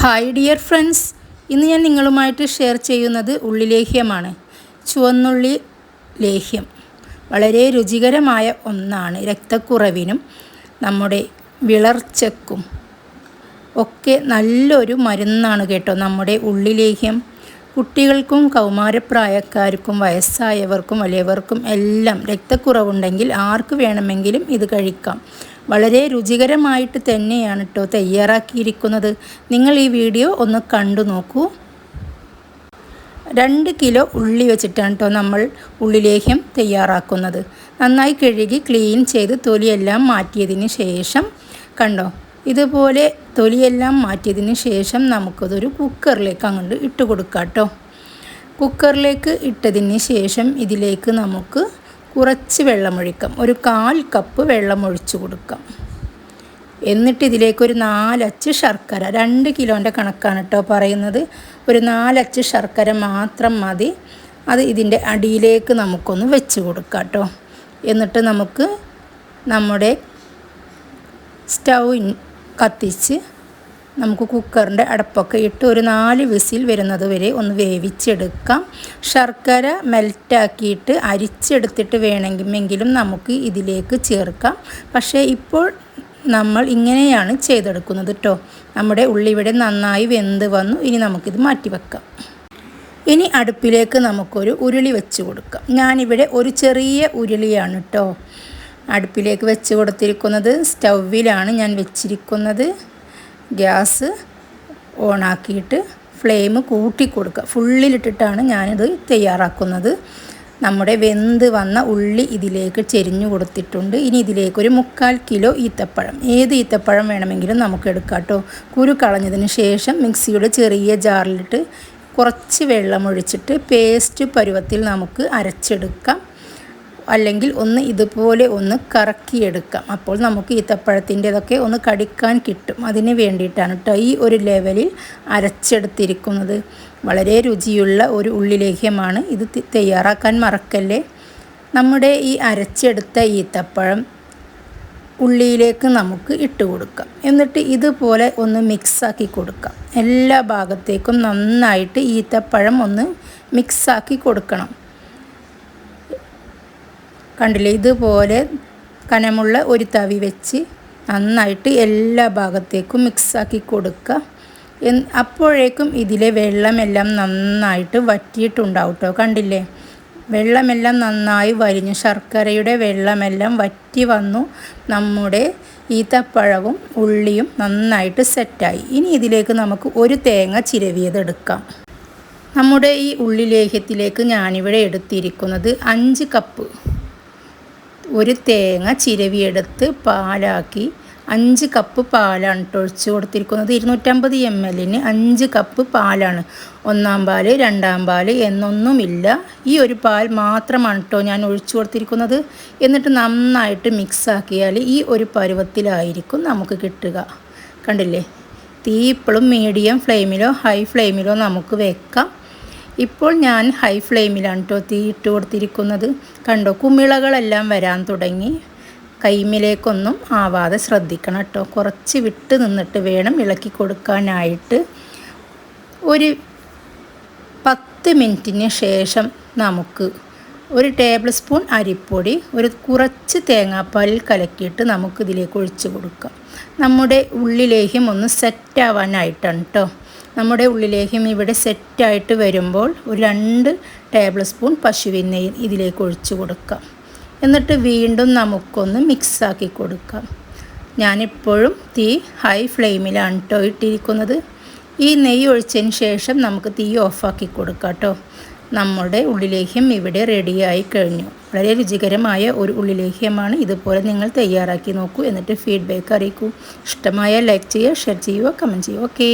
Hi dear friends ഇന്ന് ഞാൻ നിങ്ങളുമായിട്ട് ഷെയർ ചെയ്യുന്നത് ഉള്ളിലേഹ്യമാണ് ചുവന്നുള്ളി ലേഹ്യം. വളരെ രുചികരമായ ഒന്നാണ്. രക്തക്കുറവിനും നമ്മുടെ വിളർച്ചക്കും ഒക്കെ നല്ലൊരു മരുന്നാണ് കേട്ടോ നമ്മുടെ ഉള്ളിലേഹ്യം കുട്ടികൾക്കും കൗമാരപ്രായക്കാർക്കും വയസ്സായവർക്കും വലിയവർക്കും എല്ലാം രക്തക്കുറവുണ്ടെങ്കിൽ ആർക്ക് വേണമെങ്കിലും ഇത് കഴിക്കാം. വളരെ രുചികരമായിട്ട് തന്നെയാണ് കേട്ടോ തയ്യാറാക്കിയിരിക്കുന്നത്. നിങ്ങൾ ഈ വീഡിയോ ഒന്ന് കണ്ടു നോക്കൂ. രണ്ട് കിലോ ഉള്ളി വെച്ചിട്ടാണ് കേട്ടോ നമ്മൾ ഉള്ളിലേഹ്യം തയ്യാറാക്കുന്നത്. നന്നായി കഴുകി ക്ലീൻ ചെയ്ത് തൊലിയെല്ലാം മാറ്റിയതിന് ശേഷം കണ്ടോ ഇതുപോലെ തൊലിയെല്ലാം മാറ്റിയതിന് ശേഷം നമുക്കതൊരു കുക്കറിലേക്ക് അങ്ങോട്ട് ഇട്ട് കൊടുക്കാം കേട്ടോ കുക്കറിലേക്ക് ഇട്ടതിന് ശേഷം ഇതിലേക്ക് നമുക്ക് കുറച്ച് വെള്ളമൊഴിക്കാം. ഒരു കാൽ കപ്പ് വെള്ളം ഒഴിച്ചു കൊടുക്കാം. എന്നിട്ട് ഇതിലേക്ക് ഒരു നാലച്ച് ശർക്കര രണ്ട് കിലോന്റെ കണക്കാണ് കേട്ടോ പറയുന്നത്. ഒരു നാലച്ച് ശർക്കര മാത്രം മതി. അത് ഇതിന്റെ അടിയിലേക്ക് നമുക്കൊന്ന് വെച്ച് കൊടുക്കാം കേട്ടോ. എന്നിട്ട് നമുക്ക് നമ്മുടെ സ്റ്റൗ കത്തിച്ച് നമുക്ക് കുക്കറിന്റെ അടപ്പൊക്കെ ഇട്ട് ഒരു നാല് വിസിൽ വരുന്നത് വരെ ഒന്ന് വേവിച്ചെടുക്കാം. ശർക്കര മെൽറ്റാക്കിയിട്ട് അരിച്ചെടുത്തിട്ട് വേണമെങ്കിലും നമുക്ക് ഇതിലേക്ക് ചേർക്കാം. പക്ഷേ ഇപ്പോൾ നമ്മൾ ഇങ്ങനെയാണ് ചെയ്തെടുക്കുന്നത് കേട്ടോ നമ്മുടെ ഉള്ളിവിടെ നന്നായി വെന്ത് വന്നു. ഇനി നമുക്കിത് മാറ്റി വെക്കാം. ഇനി അടുപ്പിലേക്ക് നമുക്കൊരു ഉരുളി വെച്ച് കൊടുക്കാം. ഞാനിവിടെ ഒരു ചെറിയ ഉരുളിയാണ് കേട്ടോ അടുപ്പിലേക്ക് വെച്ച് കൊടുത്തിരിക്കുന്നത്. സ്റ്റൗവിലാണ് ഞാൻ വെച്ചിരിക്കുന്നത്. ഗ്യാസ് ഓണാക്കിയിട്ട് ഫ്ലെയിം കൂട്ടി കൊടുക്കുക. ഫുള്ളിലിട്ടിട്ടാണ് ഞാനിത് തയ്യാറാക്കുന്നത്. നമ്മുടെ വെന്ത് വന്ന ഉള്ളി ഇതിലേക്ക് ചെരിഞ്ഞു കൊടുത്തിട്ടുണ്ട്. ഇനി ഇതിലേക്ക് ഒരു മുക്കാൽ കിലോ ഈത്തപ്പഴം. ഏത് ഈത്തപ്പഴം വേണമെങ്കിലും നമുക്ക് എടുക്കാം കേട്ടോ. കുരു കളഞ്ഞതിന് ശേഷം മിക്സിയുടെ ചെറിയ ജാറിലിട്ട് കുറച്ച് വെള്ളം ഒഴിച്ചിട്ട് പേസ്റ്റ് പരുവത്തിൽ നമുക്ക് അരച്ചെടുക്കാം. അല്ലെങ്കിൽ ഒന്ന് ഇതുപോലെ ഒന്ന് കറക്കിയെടുക്കാം. അപ്പോൾ നമുക്ക് ഈത്തപ്പഴത്തിന്റെതൊക്കെ ഒന്ന് കടിക്കാൻ കിട്ടും. അതിന് വേണ്ടിയിട്ടാണ് കേട്ടോ ഈ ഒരു ലെവലിൽ അരച്ചെടുത്തിരിക്കുന്നത്. വളരെ രുചിയുള്ള ഒരു ഉള്ളിലേഹ്യമാണ് ഇത് തയ്യാറാക്കാൻ മറക്കല്ലേ? നമ്മുടെ ഈ അരച്ചെടുത്ത ഈത്തപ്പഴം ഉള്ളിയിലേക്ക് നമുക്ക് ഇട്ട് കൊടുക്കാം. എന്നിട്ട് ഇതുപോലെ ഒന്ന് മിക്സാക്കി കൊടുക്കാം. എല്ലാ ഭാഗത്തേക്കും നന്നായിട്ട് ഈത്തപ്പഴം ഒന്ന് മിക്സാക്കി കൊടുക്കണം. കണ്ടില്ലേ? ഇതുപോലെ കനമുള്ള ഒരു തവി വെച്ച് നന്നായിട്ട് എല്ലാ ഭാഗത്തേക്കും മിക്സാക്കി കൊടുക്കുക. അപ്പോഴേക്കും ഇതിലെ വെള്ളമെല്ലാം നന്നായിട്ട് വറ്റിയിട്ടുണ്ടാവും കേട്ടോ കണ്ടില്ലേ? വെള്ളമെല്ലാം നന്നായി വരിഞ്ഞു. ശർക്കരയുടെ വെള്ളമെല്ലാം വറ്റി വന്നു. നമ്മുടെ ഈത്തപ്പഴവും ഉള്ളിയും നന്നായിട്ട് സെറ്റായി. ഇനി ഇതിലേക്ക് നമുക്ക് ഒരു തേങ്ങ ചിരവിയതെടുക്കാം നമ്മുടെ ഈ ഉള്ളി ലേഹ്യത്തിലേക്ക് ഞാനിവിടെ എടുത്തിരിക്കുന്നത് അഞ്ച് കപ്പ് ഒരു തേങ്ങ ചിരവിയെടുത്ത് പാലാക്കി അഞ്ച് കപ്പ് പാലാണ് ഒഴിച്ച് കൊടുത്തിരിക്കുന്നത്. ഇരുന്നൂറ്റമ്പത് എം എല്ലിന് അഞ്ച് കപ്പ് പാലാണ്. ഒന്നാം പാൽ രണ്ടാം പാൽ എന്നൊന്നുമില്ല. ഈ ഒരു പാൽ മാത്രമാണ് കേട്ടോ ഞാൻ ഒഴിച്ചു കൊടുത്തിരിക്കുന്നത്. എന്നിട്ട് നന്നായിട്ട് മിക്സാക്കിയാൽ ഈ ഒരു പരുവത്തിലായിരിക്കും നമുക്ക് കിട്ടുക. കണ്ടില്ലേ? തീ ഇപ്പോഴും മീഡിയം ഫ്ലെയിമിലോ ഹൈ ഫ്ലെയിമിലോ നമുക്ക് വെക്കാം. ഇപ്പോൾ ഞാൻ ഹൈ ഫ്ലെയിമിലാണ് കേട്ടോ തീ ഇട്ട് കൊടുത്തിരിക്കുന്നത്. കണ്ടോ കുമിളകളെല്ലാം വരാൻ തുടങ്ങി. കൈമിലേക്കൊന്നും ആവാതെ ശ്രദ്ധിക്കണം കേട്ടോ കുറച്ച് വിട്ട് നിന്നിട്ട് വേണം ഇളക്കി കൊടുക്കാനായിട്ട്. ഒരു പത്ത് മിനിറ്റിന് ശേഷം നമുക്ക് ഒരു ടേബിൾ സ്പൂൺ അരിപ്പൊടി ഒരു കുറച്ച് തേങ്ങാപ്പാലിൽ കലക്കിയിട്ട് നമുക്കിതിലേക്ക് ഒഴിച്ചു കൊടുക്കാം. നമ്മുടെ ഉള്ളിലേക്കും ഒന്ന് സെറ്റാവാനായിട്ടാണ് കേട്ടോ നമ്മുടെ ഉള്ളിലേക്കും ഇവിടെ സെറ്റായിട്ട് വരുമ്പോൾ ഒരു രണ്ട് ടേബിൾ സ്പൂൺ പശുവിൻ നെയ്യ് ഇതിലേക്ക് ഒഴിച്ച് കൊടുക്കാം. എന്നിട്ട് വീണ്ടും നമുക്കൊന്ന് മിക്സാക്കി കൊടുക്കാം. ഞാനിപ്പോഴും തീ ഹൈ ഫ്ലെയിമിലാണ് കേട്ടോ ഇട്ടിരിക്കുന്നത്. ഈ നെയ്യ് ഒഴിച്ചതിന് ശേഷം നമുക്ക് തീ ഓഫാക്കി കൊടുക്കാം കേട്ടോ നമ്മുടെ ഉള്ളിലേഹ്യം ഇവിടെ റെഡിയായി കഴിഞ്ഞു. വളരെ രുചികരമായ ഒരു ഉള്ളിലേഹ്യമാണ് ഇതുപോലെ നിങ്ങൾ തയ്യാറാക്കി നോക്കൂ. എന്നിട്ട് ഫീഡ്ബാക്ക് അറിയിക്കൂ. ഇഷ്ടമായ ലൈക്ക് ചെയ്യുക ഷെയർ ചെയ്യുക കമന്റ് ചെയ്യുക. ഓക്കേ